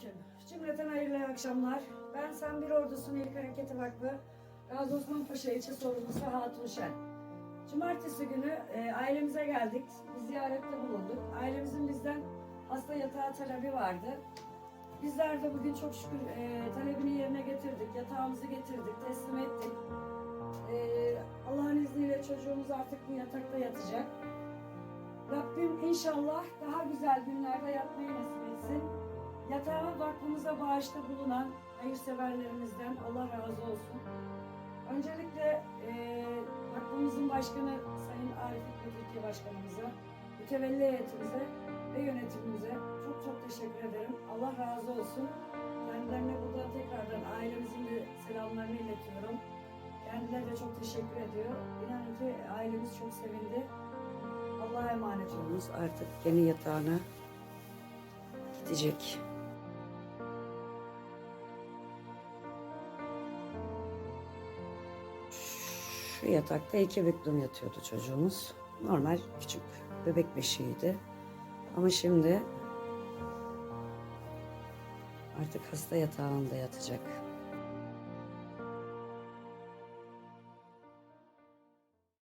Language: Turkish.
Selamünaleyküm. Cümleten hayırlı akşamlar. Ben Sen Bir Ordusu'nun İlk Hareketi Vakfı Gazi Osman Paşa ilçe sorumlusu Hatun Şen. Cumartesi günü e, ailemize geldik. Bir ziyarette bulunduk. Ailemizin bizden hasta yatağı talebi vardı. Bizler de bugün çok şükür e, talebini yerine getirdik. Yatağımızı getirdik, teslim ettik. E, Allah'ın izniyle çocuğumuz artık bu yatakta yatacak. Rabbim inşallah daha güzel günlerde yatmayı nasip etsin. Yatağı vakfımıza bağışta bulunan hayırseverlerimizden Allah razı olsun. Öncelikle e, vakfımızın başkanı Sayın Arif Hikmet Başkanımıza, mütevelli heyetimize ve yönetimimize çok çok teşekkür ederim. Allah razı olsun. Kendilerine burada tekrardan ailemizin de selamlarını iletiyorum. Kendileri de çok teşekkür ediyor. İnanın ki ailemiz çok sevindi. Allah'a emanet olunuz. Artık yeni yatağına gidecek. Yatakta iki büklüm yatıyordu çocuğumuz. Normal küçük bebek beşiğiydi. Ama şimdi artık hasta yatağında yatacak.